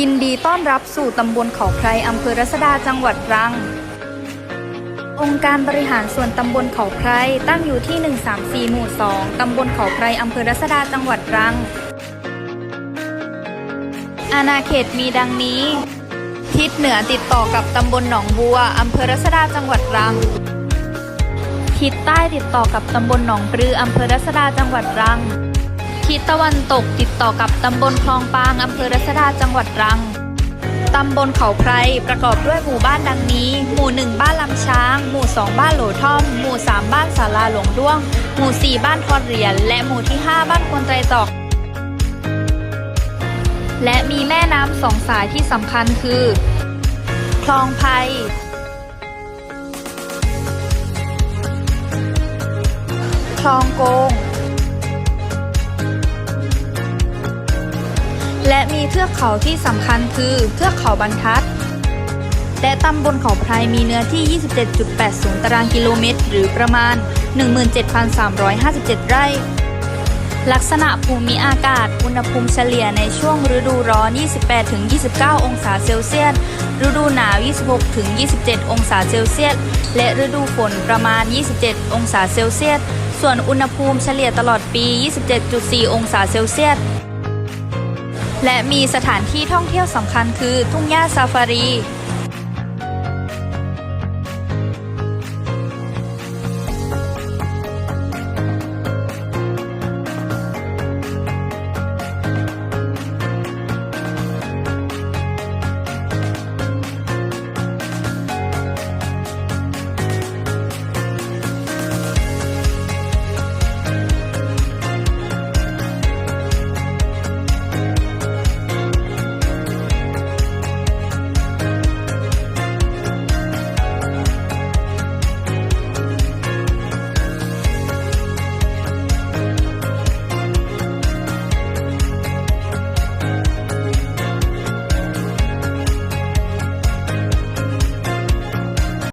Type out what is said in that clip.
ยินดีต้อนรับสู่ตำบลเขาไพรอำเภอรัศดาจังหวัดตรัง องค์การบริหารส่วนตำบลเขาไพรตั้งอยู่ที่ 134 หมู่ 2 ตำบลเขาไพรอำเภอรัศดาจังหวัดตรัง อาณาเขตมีดังนี้ ทิศเหนือติดต่อกับตำบลหนองบัวอำเภอรัศดาจังหวัดตรัง ทิศใต้ติดต่อกับตำบลหนองปลืออำเภอรัศดาจังหวัดตรัง ทิศตะวันตกติดต่อกับตำบลคลองปางอำเภอรัศดาจังหวัดตรังตำบลเขาไพรประกอบด้วยหมู่บ้านดังนี้ หมู่ 1 บ้านลำช้าง หมู่ 2 บ้านโหลท่อม หมู่ 3 บ้านศาลาหลวงด้วง หมู่ 4 บ้านทอดเหรียญ และหมู่ที่ 5 บ้านควนไตรตอก และมีแม่น้ำสองสายที่สำคัญคือ คลองไพรคลองโกง และมีเทือกเขาที่สำคัญคือเทือกเขาบรรทัด และตำบลเขาไพรมีเนื้อที่ 27.80 ตารางกิโลเมตร หรือประมาณ 17,357 ไร่ ลักษณะภูมิอากาศ อุณหภูมิเฉลี่ยในช่วงฤดูร้อน 28-29 องศาเซลเซียส ฤดูหนาว 26-27 องศาเซลเซียส และฤดูฝนประมาณ 27 องศาเซลเซียส ส่วนอุณหภูมิเฉลี่ยตลอดปี 27.4 องศาเซลเซียส และมีสถานที่ท่องเที่ยวสำคัญคือทุ่งหญ้าซาฟารี